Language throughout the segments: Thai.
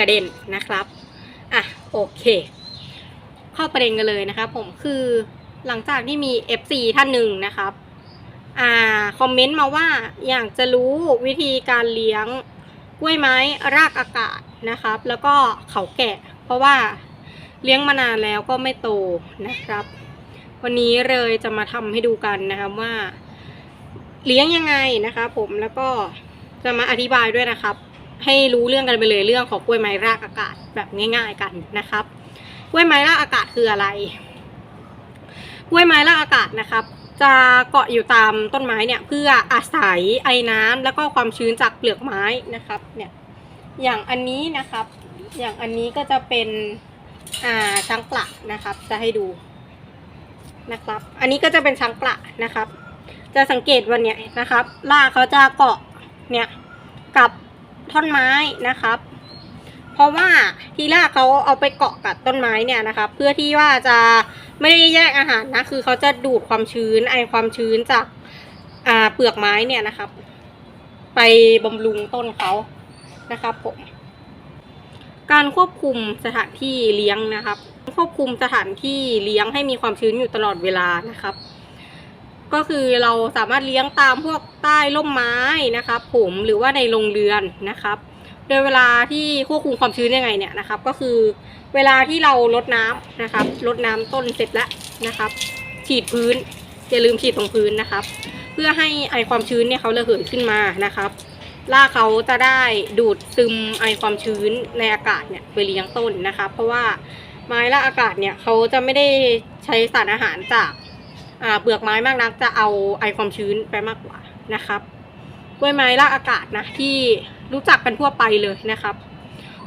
กร์เด้นนะครับอะโอเค เข้าประเด็นกันเลยนะครับผมคือหลังจากที่มี FC ท่านหนึ่งนะครับอ่าคอมเมนต์มาว่าอยากจะรู้วิธีการเลี้ยงกล้วยไม้รากอากาศนะครับ แล้วก็เขาแกะ เพราะว่าเลี้ยงมานานแล้วก็ไม่โตนะครับ วันนี้เลยจะมาทำให้ดูกันนะครับว่า เลี้ยงยังไงนะคะผมแล้วก็จะมาอธิบายด้วยนะครับ ให้รู้เรื่องกันไปเลยเรื่องของกล้วยไม้รากอากาศแบบง่าย ๆกันนะครับ กล้วยไม้รากอากาศคืออะไร กล้วยไม้รากอากาศนะครับ จะเกาะอยู่ตามต้นไม้เนี่ยเพื่ออาศัยไอ้น้ำแล้วก็ความชื้นจากเปลือกไม้นะครับเนี่ยอย่างอันนี้นะครับ อย่างอันนี้ก็จะเป็นอ่าช้างปละนะครับ จะให้ดูนะครับ อันนี้ก็จะเป็นช้างปละนะครับ จะสังเกตวันเนี้ยนะครับรากเขาจะเกาะเนี่ย ท่อนไม้นะครับ เพราะว่าที่รากเขาเอาไปเกาะกับต้นไม้เนี่ยนะครับเพื่อที่ว่าจะไม่ได้แยกอาหารนะคือเขาจะดูดความชื้นไอความชื้นจากอ่าเปลือกไม้เนี่ยนะครับ ไปบำรุงต้นเขานะครับผมการควบคุมสถานที่เลี้ยงนะครับ ควบคุมสถานที่เลี้ยงให้มีความชื้นอยู่ตลอดเวลานะครับ ก็คือเราสามารถเลี้ยงตามพวกใต้ร่มไม้นะครับผมหรือว่าในโรงเรือนนะครับ โดยเวลาที่ควบคุมความชื้นยังไงเนี่ยนะครับ ก็คือเวลาที่เราลดน้ำนะครับลดน้ำต้นเสร็จแล้วนะครับ ฉีดพื้นอย่าลืมฉีดตรงพื้นนะครับ เพื่อให้ไอความชื้นเนี่ยเขาระเหยขึ้นมานะครับรากเขาจะได้ดูดซึมไอความชื้นในอากาศเนี่ยไปเลี้ยงต้นนะครับเพราะว่าไม้ละอากาศเนี่ยเขาจะไม่ได้ใช้สารอาหารจาก เปลือกไม้มากนักจะเอาไอความชื้นไปมากกว่านะครับกล้วยไม้ละอากาศนะที่รู้จักกันทั่วไปเลยนะครับ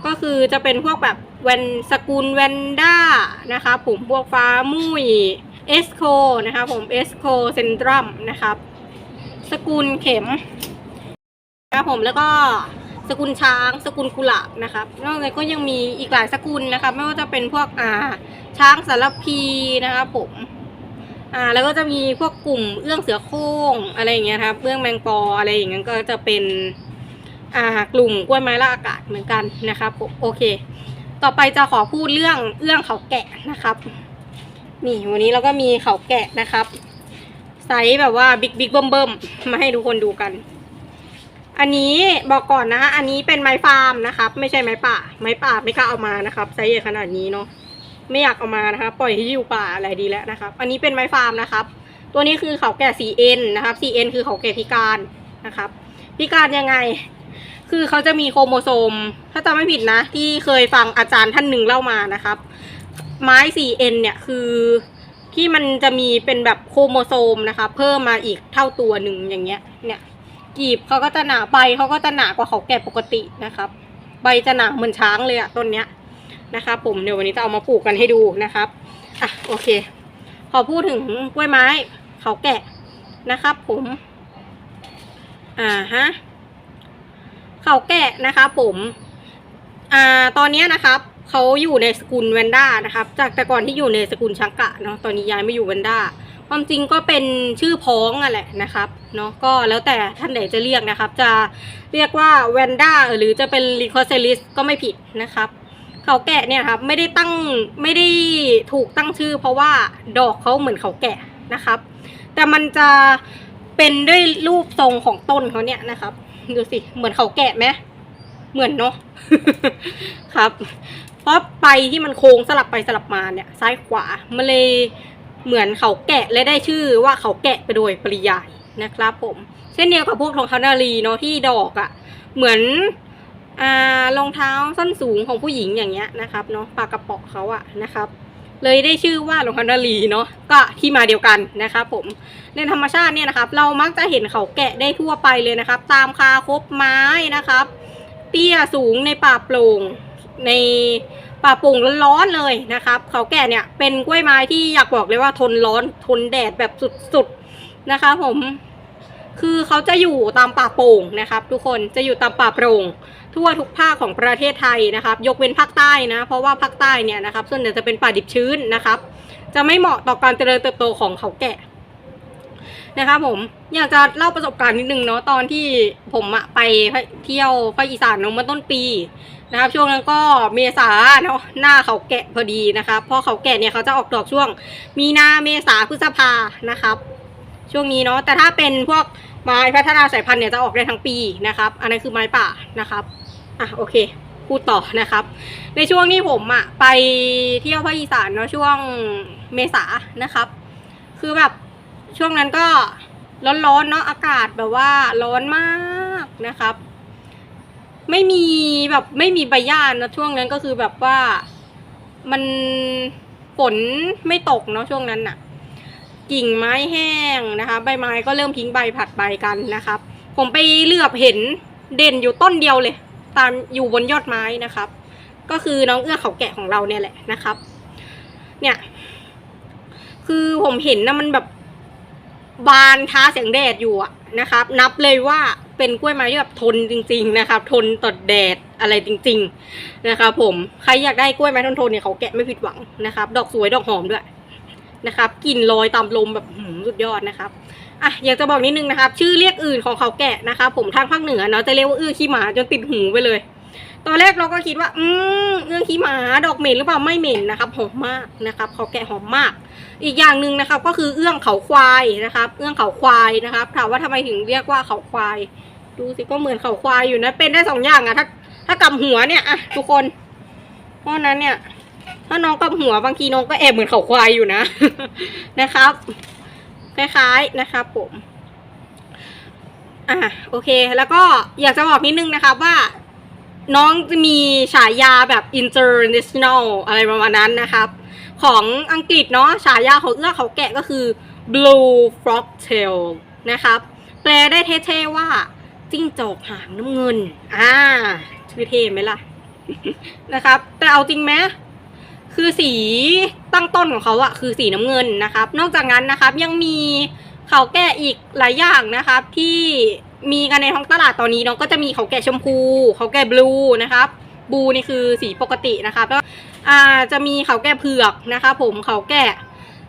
ก็คือจะเป็นพวกแบบแวนสกุลแวนด้านะคะผมพวกฟ้ามุยเอสโคนะคะผมเอสโคเซนทรัมนะครับ สกุลเข็มนะครับผมแล้วก็สกุลช้างสกุลกุหลาบนะครับนอกจากนั้ก็ยังมีอีกหลายสกุลนะครับ ไม่ว่าจะเป็นพวกอ่าช้างสารพีนะครับผม อ่าแล้วก็จะมีพวกกลุ่มเอื้องเสือโคร่งอะไรอย่างเงี้ยครับเอื้องแมงปออะไรอย่างเงี้ยก็จะเป็นอ่ากลุ่มกล้วยไม้ละอากาศเหมือนกันนะครับโอเค ต่อไปจะขอพูดเรื่องเรื่องเขาแกะนะครับนี่วันนี้เราก็มีเขาแกะนะครับไซส์แบบว่าบิ๊กบิ๊กเบิ่มเบิ่มมาให้ทุกคนดูกัน อันนี้บอกก่อนนะ อันนี้เป็นไม้ฟาร์มนะครับ ไม่ใช่ไม้ป่า ไม้ป่าไม่กล้าเอามานะครับไซส์ใหญ่ขนาดนี้เนาะ ไม่อยากเอามานะคะปล่อยให้อยู่ป่าอะไรดีแล้วนะครับ อันนี้เป็นไม้ฟาร์มนะครับ ตัวนี้คือเขาแก่ 4N นะครับ 4N คือเขาแก่พิการนะครับ พิการยังไง คือเขาจะมีโครโมโซม ถ้าจำไม่ผิดนะ ที่เคยฟังอาจารย์ท่านหนึ่งเล่ามานะครับ ไม้ 4N เนี่ยคือที่มันจะมีเป็นแบบโครโมโซมนะคะเพิ่มมาอีกเท่าตัวหนึ่งอย่างเงี้ย เนี่ยกีบเขาก็จะหนาใบเขาก็จะหนากว่าเขาแก่ปกตินะครับ ใบจะหนาเหมือนช้างเลยอะต้นเนี้ย นะครับผมเดี๋ยววันนี้จะเอามาปลูกกันให้ดูนะครับอะโอเคพอพูดถึงกล้วยไม้เขาแกะนะครับผมอ่าฮะเขาแกะนะคะผมอ่าตอนนี้นะครับเขาอยู่ในสกุลแวนด้านะครับ จากแต่ก่อนที่อยู่ในสกุลชังกะเนาะตอนนี้ย้ายมาอยู่แวนด้าความจริงก็เป็นชื่อพ้องอะแหละนะครับเนาะก็แล้วแต่ท่านไหนจะเรียกนะครับ จะเรียกว่าแวนด้าหรือจะเป็นลิคอเซลิสก็ไม่ผิดนะครับ เขาแกะเนี่ยครับไม่ได้ตั้งไม่ได้ถูกตั้งชื่อ เพราะว่าดอกเขาเหมือนเขาแกะนะครับ แต่มันจะเป็นด้วยรูปทรงของต้นเขาเนี่ยนะครับ ดูสิเหมือนเขาแกะไหมเหมือนเนาะครับ เพราะใบที่มันโค้งสลับไปสลับมาเนี่ย ซ้ายขวามันเลยเหมือนเขาแกะและได้ชื่อว่าเขาแกะไปโดยปริยายนะครับ ผม เช่นเดียวกับพวกรองเท้านารีเนาะที่ดอกอะ่ะ เหมือน รองเท้าส้นสูงของผู้หญิงอย่างเงี้ยนะครับเนาะปากกระเป๋อเขาอะนะครับ เลยได้ชื่อว่ารองเท้านารีเนาะก็ที่มาเดียวกันนะครับผมในธรรมชาติเนี่ยนะครับ เรามักจะเห็นเขาแกะได้ทั่วไปเลยนะครับ ตามคาคบไม้นะครับ เตี้ยสูงในป่าโปร่งในป่าโป่งร้อนๆเลยนะครับ เขาแก่เนี่ยเป็นกล้วยไม้ที่อยากบอกเลยว่าทนร้อนทนแดดแบบสุดๆนะคะผมคือเขาจะอยู่ตามป่าโป่งนะครับ ทุกคนจะอยู่ตามป่าโปร่ง ทั่วทุกภาคของประเทศไทยนะครับ ยกเว้นภาคใต้นะ เพราะว่าภาคใต้เนี่ยนะครับส่วนใหญ่จะเป็นป่าดิบชื้นนะครับ จะไม่เหมาะต่อการเจริญเติบโตของเขาแกะนะครับผมอยากจะเล่าประสบการณ์นิดนึงเนาะตอนที่ผมอะไปเที่ยวภาคอีสานเนาะเมื่อต้นปีนะครับ ช่วงนั้นก็เมษาเนาะหน้าเขาแกะพอดีนะครับเพราะเขาแกะเนี่ยเขาจะออกดอกช่วง มีนาเมษาพฤษภานะครับ ช่วงนี้เนาะแต่ถ้าเป็นพวกไม้พัฒนาสายพันธุ์เนี่ยจะออกได้ทั้งปีนะครับ อันนั้นคือไม้ป่านะครับ อะโอเคพูดต่อนะครับ ในช่วงที่ผมอะไปเที่ยวภาคอีสานเนาะช่วงเมษานะครับ คือแบบช่วงนั้นก็ร้อนๆเนาะอากาศแบบว่าร้อนมากนะครับ ไม่มีแบบไม่มีใบหญ้านะช่วงนั้นก็คือแบบว่ามันฝนไม่ตกเนาะช่วงนั้นน่ะ กิ่งไม้แห้งนะคะ ใบไม้ก็เริ่มทิ้งใบผัดใบกันนะครับ ผมไปเหลือบเห็นเด่นอยู่ต้นเดียวเลย ตามอยู่บนยอดไม้นะครับ ก็คือน้องเอื้อเขาแกะของเราเนี่ยแหละนะครับ เนี่ย คือผมเห็นนะมันแบบบานท้าแสงแดดอยู่อะนะครับ นับเลยว่าเป็นกล้วยไม้ที่แบบทนจริง ๆ นะครับ ทนต่อแดดอะไรจริง ๆ นะครับ ผมใครอยากได้กล้วยไม้ทนทนๆเนี่ยเขาแกะไม่ผิดหวังนะครับ ดอกสวยดอกหอมด้วยนะครับกลิ่นลอยตามลมแบบหืมสุดยอดนะครับ อะอยากจะบอกนิดนึงนะครับ ชื่อเรียกอื่นของเขาแกะนะครับผมทางภาคเหนือเนาะจะเรียกว่าอื้อขี้หมาจนติดหูไปเลย ตอนแรกเราก็คิดว่า อืมเอื้อขี้หมาดอกเหม็นหรือเปล่าไม่เหม็นนะครับหอมมากนะครับเขาแกะหอมมาก อีกอย่างหนึ่งนะครับ ก็คือเอื้องเขาควายนะครับ เอื้องเขาควายนะครับถามว่าทำไมถึงเรียกว่าเขาควาย ดูสิก็เหมือนเขาควายอยู่นะเป็นได้สองอย่างอะถ้าถ้ากำหัวเนี่ยอะทุกคน เพราะนั้นเนี่ย ถ้าน้องกำหัวบางทีน้องก็แอบเหมือนเขาควายอยู่นะนะครับ คล้ายๆนะครับผมอะโอเค แล้วก็อยากจะบอกนิดนึงนะครับว่าน้องจะมีฉายาแบบ international อะไรประมาณนั้นนะครับ ของอังกฤษเนาะฉายาของเอื้อเขาแกะก็คือ blue frog tail นะครับ แปลได้เท่ๆว่าจิ้งจอกหางน้ำเงิน อ่าชื่อเท่ไหมล่ะ นะครับ แต่เอาจริงไหม คือสีตั้งต้นของเขาอะคือสีน้ำเงินนะครับ นอกจากนั้นนะครับยังมีเขาแก่อีกหลายอย่างนะครับ ที่มีกันในท้องตลาดตอนนี้เนาะก็จะมีเขาแก่ชมพูเขาแก่บลูนะครับบลูนี่คือสีปกตินะครับแล้วอ่าจะมีเขาแก่เผือกนะครับผมเขาแก่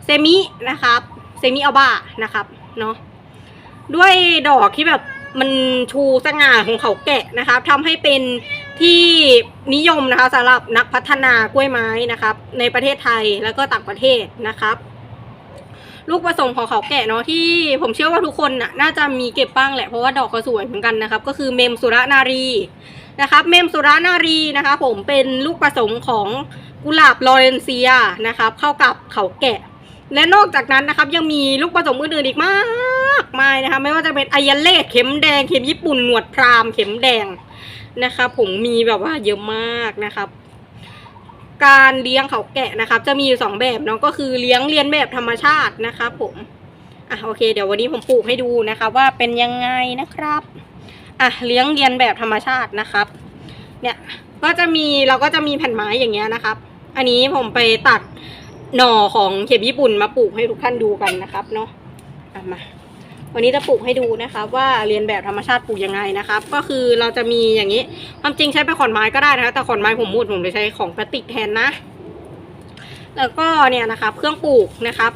เซมินะครับเซมิอัลบานะครับเนาะด้วยดอกที่แบบมันชูสง่าของเขาแกะนะครับทำให้เป็น ที่นิยมนะคะสำหรับนักพัฒนากล้วยไม้นะครับ ในประเทศไทยแล้วก็ต่างประเทศนะครับ ลูกผสมของเขาแกะเนาะที่ผมเชื่อว่าทุกคนน่ะน่าจะมีเก็บบ้างแหละเพราะว่าดอกเขาสวยเหมือนกันนะครับ ก็คือเมมสุรนารีนะครับ เมมสุรนารีนะคะ ผมเป็นลูกผสมของกุหลาบลอเรนเซียนะครับ เข้ากับเขาแกะ และนอกจากนั้นนะครับยังมีลูกผสมอื่นๆอีกมากมายนะคะ ไม่ว่าจะเป็นไอยันเล่เข็มแดงเข็มญี่ปุ่นหนวดพรามเข็มแดง นะครับผมมีแบบว่าเยอะมากนะครับ การเลี้ยงเขาแกะนะครับ จะมีอยู่สองแบบเนาะก็คือเลี้ยงเรียนแบบธรรมชาตินะครับผมอะโอเค เดี๋ยววันนี้ผมปลูกให้ดูนะคะ ว่าเป็นยังไงนะครับอะเลี้ยงเรียนแบบธรรมชาตินะครับ เนี่ยก็จะมีเราก็จะมีแผ่นไม้อย่างเงี้ยนะครับ อันนี้ผมไปตัดหน่อของเข็มญี่ปุ่นมาปลูกให้ทุกท่านดูกันนะครับเนาะอะมา วันนี้จะปลูกให้ดูนะคะว่าเรียนแบบธรรมชาติปลูกยังไงนะครับ ก็คือเราจะมีอย่างนี้ความจริงใช้เป็นขอนไม้ก็ได้นะคะ แต่ขอนไม้ผมมูดผมจะใช้ของพลาสติกแทนนะ แล้วก็เนี่ยนะครับเครื่องปลูกนะครับ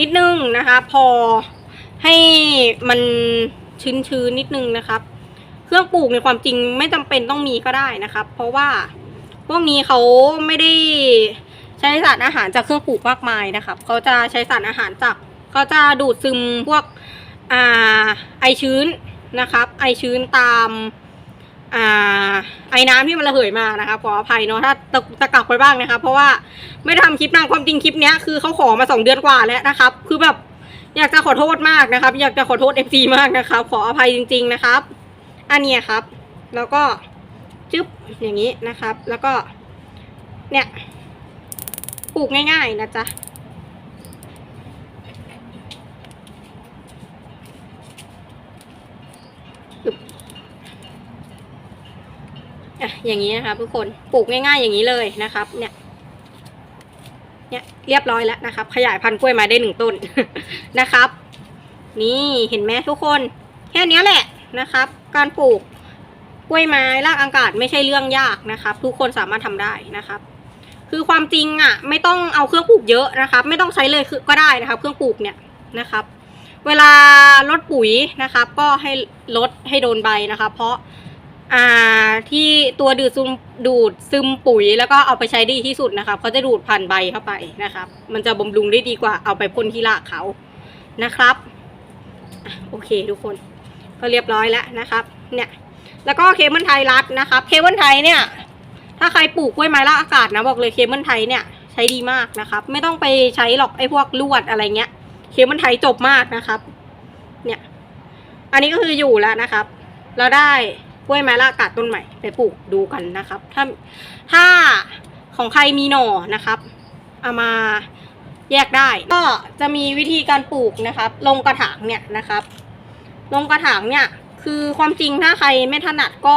นิดนึงนะคะ พอให้มันชื้นๆนิดนึงนะครับ เครื่องปลูกในความจริงไม่จำเป็นต้องมีก็ได้นะครับ เพราะว่าพวกนี้เขาไม่ได้ใช้สารอาหารจากเครื่องปลูกมากมายนะครับเขาจะใช้สารอาหารจากเขาจะดูดซึมพวก อ่าไอชื้นนะครับ ไอชื้นตามอ่าไอ้น้ำที่มันระเหยมานะครับขออภัยเนาะถ้าตะตะกักไปบ้างนะครับเพราะว่าไม่ได้ทำคลิปนานความจริงคลิปเนี้ยคือเขาขอมาสองเดือนกว่าแล้วนะครับ คือแบบอยากจะขอโทษมากนะครับ อยากจะขอโทษเอฟซีมากนะครับ ขออภัยจริง ๆนะครับ อันเนี้ยครับ แล้วก็จึ๊บอย่างนี้นะครับ แล้วก็ เนี่ยปลูกง่าย ๆ นะจ๊ะ อย่างนี้นะครับทุกคนปลูกง่าย ๆ อย่างนี้เลยนะครับ เนี่ยเนี่ยเรียบร้อยแล้วนะครับ ขยายพันธุ์กล้วยไม้ได้หนึ่งต้นนะครับ นี่เห็นไหมทุกคน แค่นี้แหละนะครับ การปลูกกล้วยไม้รากอากาศไม่ใช่เรื่องยากนะครับ ทุกคนสามารถทำได้นะครับ คือความจริงอะ ไม่ต้องเอาเครื่องปลูกเยอะนะครับ ไม่ต้องใช้เลยก็ได้นะครับ เครื่องปลูกเนี่ยนะครับ เวลาลดปุ๋ยนะครับ ก็ให้ลดให้โดนใบนะคะ เพราะ อ่าที่ตัวดูดซึมดูดซึมปุ๋ยแล้วก็เอาไปใช้ดีที่สุดนะครับเขาจะดูดผ่านใบเข้าไปนะครับ มันจะบำรุงได้ดีกว่าเอาไปพ่นที่รากเขานะครับโอเคทุกคน ก็เรียบร้อยแล้วนะครับ เนี่ย แล้วก็เคเบิลไทยรัดนะครับ เคเบิลไทยเนี่ย ถ้าใครปลูกกล้วยไม้ละอากาศนะบอกเลยเคเบิลไทยเนี่ยใช้ดีมากนะครับ ไม่ต้องไปใช้หรอกไอ้พวกลวดอะไรเงี้ย เคเบิลไทยจบมากนะครับ เนี่ย อันนี้ก็คืออยู่แล้วนะครับ เราได้ กล้วยไม้ละอากาศต้นใหม่ไปปลูกดูกันนะครับ ถ้าถ้าของใครมีหน่อนะครับ เอามาแยกได้ ก็จะมีวิธีการปลูกนะครับ ลงกระถางเนี่ยนะครับ ลงกระถางเนี่ยคือความจริงถ้าใครไม่ถนัดก็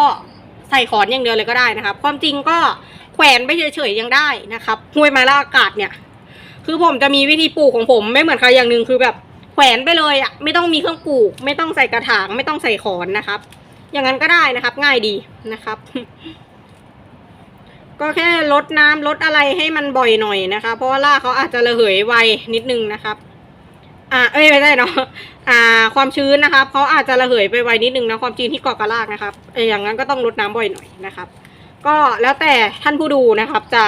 ใส่ขอนอย่างเดียวเลยก็ได้นะครับ ความจริงก็แขวนไปเฉยๆยังได้นะครับห้วยไม้ละอากาศเนี่ย คือผมจะมีวิธีปลูกของผมไม่เหมือนใครอย่างหนึ่งคือแบบแขวนไปเลยอะ่ะไม่ต้องมีเครื่องปลูก ไม่ต้องใส่กระถางไม่ต้องใส่ขอนนะครับ อย่างนั้นก็ได้นะครับ ง่ายดีนะครับ ก็แค่ลดน้ำลดอะไรให้มันบ่อยหน่อยนะคะ เพราะว่ารากเขาอาจจะระเหยไวนิดนึงนะครับอ่าเอ้ยไม่ได้เนาะอ่า ความชื้นนะครับเขาอาจจะระเหยไปไวนิดนึงนะความชื้นที่เกาะกระรากนะครับเอออย่างนั้นก็ต้องลดน้ำบ่อยหน่อยนะครับ ก็แล้วแต่ท่านผู้ดูนะครับ จะ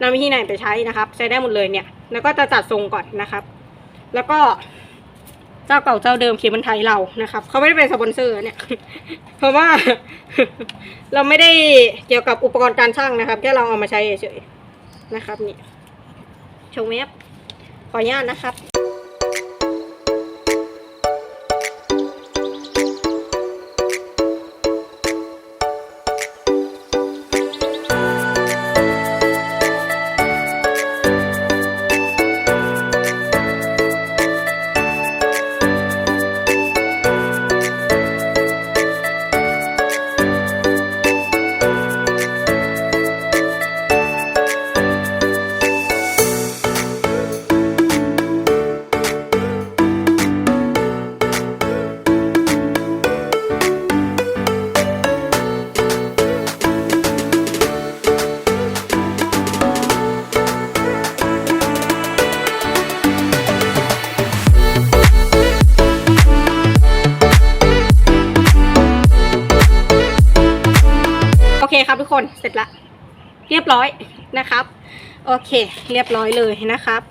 นำวิธีไหนไปใช้นะครับ ใช้ได้หมดเลยเนี่ย แล้วก็จะจัดทรงก่อนนะครับ แล้วก็ เจ้าเก่าเจ้าเดิมเคบันไทยเรานะครับเขาไม่ได้เป็นสปอนเซอร์เนี่ย เพราะว่า เราไม่ได้เกี่ยวกับอุปกรณ์การช่างนะครับแค่เราเอามาใช้เฉยๆนะครับนี่ชงเว็บขออนุญาตนะครับ รียบร้อยนะครับ โอเค เรียบร้อยเลยนะครับ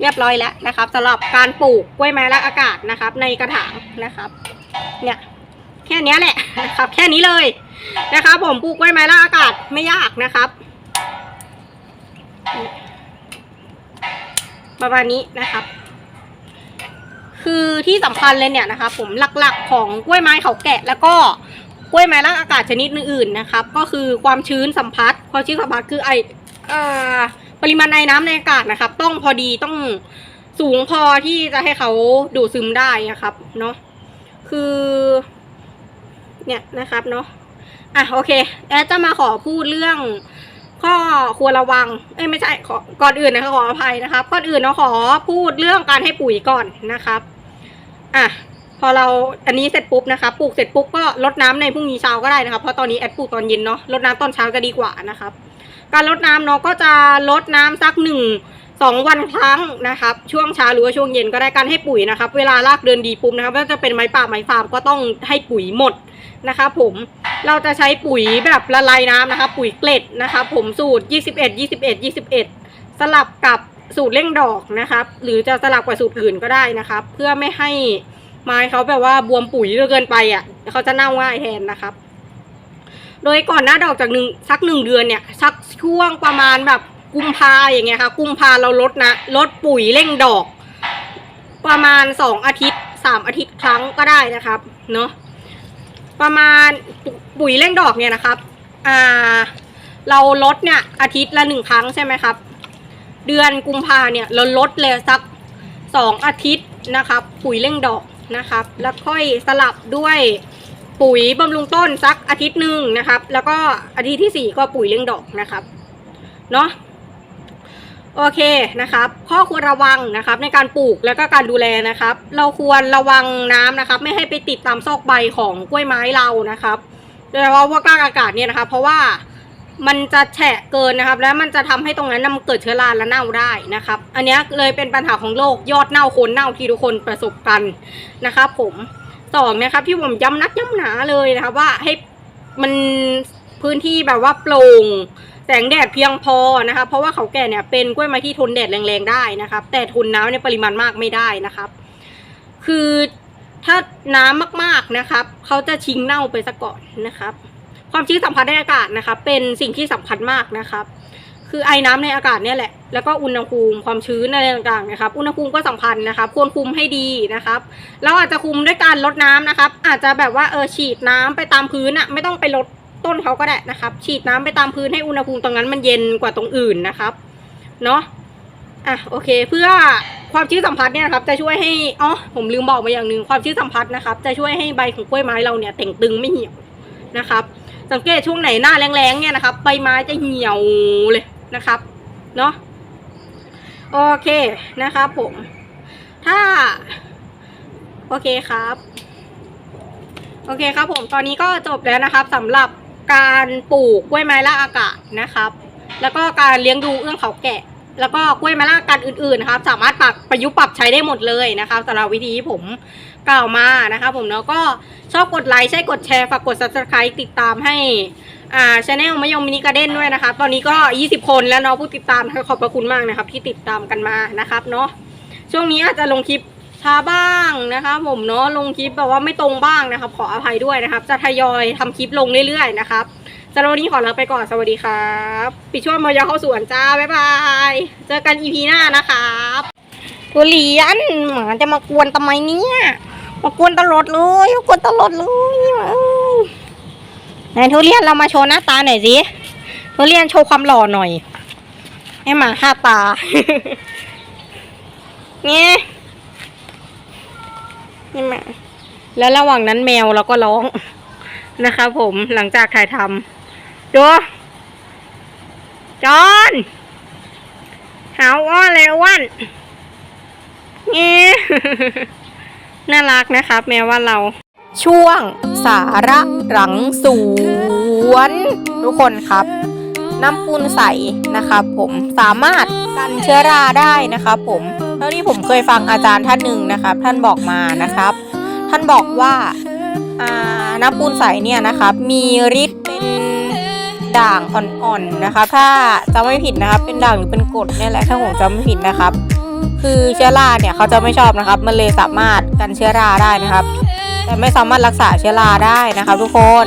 เรียบร้อยแล้วนะครับสำหรับการปลูกกล้วยไม้ละอากาศนะครับ ในกระถางนะครับ เนี่ยแค่นี้แหละนะครับ แค่นี้เลยนะครับผมปลูกกล้วยไม้ละอากาศไม่ยากนะครับ ประมาณนี้นะครับคือที่สำคัญเลยเนี่ยนะคะผมหลักๆของกล้วยไม้เขาแกะแล้วก็ กล้วยไม้รากอากาศชนิดอื่นๆนะครับ ก็คือความชื้นสัมผัสความชื้นสัมผัสคือไอเอ่อปริมาณไอน้ำในอากาศนะครับ ต้องพอดีต้องสูงพอที่จะให้เขาดูดซึมได้นะครับเนาะคือ เนี่ยนะครับเนาะอะโอเคแอดจะมาขอพูดเรื่องข้อควรระวัง เอ้ยไม่ใช่ขอก่อนอื่นนะคะขออภัยนะครับก่อนอื่นเราขอพูดเรื่องการให้ปุ๋ยก่อนนะครับ อะ อเราอันนี้เสร็จปุ๊บนะคะปลูกเสร็จปุ๊บก็ลดน้ำในพรุ่งนี้เช้าก็ได้นะครับเพราะตอนนี้แอดปลูกตอนเย็นเนาะลดน้ำตอนเช้าจะดีกว่านะครับ การลดน้ำเนาะก็จะลดน้ำสักหนึ่งสองวันครั้งนะครับ ช่วงเช้าหรือว่าช่วงเย็นก็ได้การให้ปุ๋ยนะครับ เวลารากเดินดีปุ๊บนะครับไม่ว่าจะเป็นไม้ป่าไม้ฟาร์มก็ต้องให้ปุ๋ยหมดนะครับผมเราจะใช้ปุ๋ยแบบละลายน้ำนะคะปุ๋ยเกล็ดนะคะผมสูตร 21 21 21 สลับกับสูตรเร่งดอกนะครับ หรือจะสลับกับสูตรอื่นก็ได้นะครับ เพื่อไม่ให้ ไม้เขาแบบว่าบวมปุ๋ยเกินไปอะเขาจะเน่าง่ายแทนนะครับ โดยก่อนหน้าดอกจากหนึ่งสักหนึ่งเดือนเนี่ยสักช่วงประมาณแบบกุมภาอย่างเงี้ยค่ะ กุมภาเราลดนะลดปุ๋ยเร่งดอก ประมาณสองอาทิตย์สามอาทิตย์ครั้งก็ได้นะครับเนาะประมาณปปุ๋ยเร่งดอกเนี่ยนะครับอ่าเราลดเนี่ยอาทิตย์ละหนึ่งครั้งใช่ไหมครับ เดือนกุมภาเนี่ยเราลดเลยสักสองอาทิตย์นะครับ ปุ๋ยเร่งดอก นะครับ แล้วค่อยสลับด้วยปุ๋ยบำรุงต้นสักอาทิตย์หนึ่งนะครับ แล้วก็อาทิตย์ที่สี่ก็ปุ๋ยเร่งดอกนะครับเนาะโอเคนะครับ ข้อควรระวังนะครับ ในการปลูกแล้วก็การดูแลนะครับ เราควรระวังน้ำนะครับ ไม่ให้ไปติดตามซอกใบของกล้วยไม้เรานะครับโดยเฉพาะพวกกล้างอากาศเนี่ยนะครับเพราะว่า มันจะแฉะเกินนะครับ แล้วมันจะทำให้ตรงนั้นนะมันเกิดเชื้อราและเน่าได้นะครับ อันนี้เลยเป็นปัญหาของโรคยอดเน่าโคนเน่าที่ทุกคนประสบกันนะครับ ผมสองนะครับ ที่ผมย้ำนักย้ำหนาเลยนะครับว่าให้มันพื้นที่แบบว่าโปร่งแสงแดดเพียงพอนะครับเพราะว่าเขาแก่เนี่ยเป็นกล้วยไม้ที่ทนแดดแรงๆได้นะครับ แต่ทนน้ำในปริมาณมากไม่ได้นะครับ คือถ้าน้ำมากๆนะครับ เขาจะชิงเน่าไปซะก่อนนะครับ ความชื้นสัมผัสในอากาศนะครับเป็นสิ่งที่สำคัญมากนะครับ คือไอ้น้ำในอากาศเนี่ยแหละ แล้วก็อุณหภูมิความชื้นอะไรต่างๆนะครับ อุณหภูมิก็สำคัญนะครับ ควรคุมให้ดีนะครับ เราอาจจะคุมด้วยการลดน้ำนะครับ อาจจะแบบว่าเออฉีดน้ำไปตามพื้นอะไม่ต้องไปลดต้นเขาก็ได้นะครับ ฉีดน้ำไปตามพื้นให้อุณหภูมิตรงนั้นมันเย็นกว่าตรงอื่นนะครับ เนาะอะโอเค เพื่อความชื้นสัมผัสเนี่ยนะครับ จะช่วยให้อ๋อผมลืมบอกไปอย่างหนึ่งความชื้นสัมผัสนะครับ จะช่วยให้ใบของกล้วยไม้เราเนี่ยเต่งตึงไม่เหี่ยวนะครับ สังเกตช่วงไหนหน้าแรงๆเนี่ยนะครับใบไม้จะเหี่ยวเลยนะครับเนาะโอเคนะครับผม ถ้า โอเคครับ โอเคครับผมตอนนี้ก็จบแล้วนะครับสำหรับการปลูกกล้วยไม้ละอากาศนะครับ แล้วก็การเลี้ยงดูเอื้องเขาแกะ แล้วก็กล้วยไม้ละกันอื่นๆนะครับ สามารถปรับประยุกต์ปรับใช้ได้หมดเลยนะครับสำหรับวิธีที่ผม กล่าวมานะครับผมแล้วก็ชอบกดไลค์ใช่กดแชร์ฝากกด subscribe ติดตามให้อ่าช anel มะยมมินิการ์เด้นด้วยนะครับตอนนี้ก็ 20 คนแล้วเนาะผู้ติดตามขอบพระคุณมากนะครับ ที่ติดตามกันมานะครับเนาะช่วงนี้อาจจะลงคลิปช้าบ้างนะครับผมเนาะลงคลิปแบบว่าไม่ตรงบ้างนะครับ ขออภัยด้วยนะครับ จะทยอยทำคลิปลงเรื่อยๆนะครับสำหรับวันนี้ขอลาไปก่อนสวัสดีครับ ปิดช่วงมายาเข้าสวนจ้าบ๊ายบาย เจอกันอีพีหน้านะครับ ทุเรียนหมาจะมากวนทำไมเนี่ย มากวนตลอดเลยมากวนตลอดเลยหมาเอ้ยไหนทุเรียนเรามาโชว์หน้าตาหน่อยสิทุเรียนโชว์ความหล่อหน่อย ให้หมาห้าตาเนี่ยนี่หมาแล้วระหว่างนั้นแมวเราก็ร้องนะครับผมหลังจากถ่ายทำดูจอนหาวอ้อนเลยอ้วน เงี้น่ารักนะครับ แมวว่าเรา ช่วงสาระหลังสวน ทุกคนครับ น้ำปูนใสนะครับผมสามารถกันเชื้อราได้นะครับผมเท่าที่ผมเคยฟังอาจารย์ท่านหนึ่งนะครับ ท่านบอกมานะครับ ท่านบอกว่าอ่าน้ำปูนใสเนี่ยนะครับ มีฤทธิ์เป็นด่างอ่อนๆนะครับถ้าจำไม่ผิดนะครับ เป็นด่างหรือเป็นกรดเนี่ยแหละถ้าผมจำไม่ผิดนะครับ คือเชื้อราเนี่ยเขาจะไม่ชอบนะครับ มันเลยสามารถกันเชื้อราได้นะครับ แต่ไม่สามารถรักษาเชื้อราได้นะครับ ทุกคน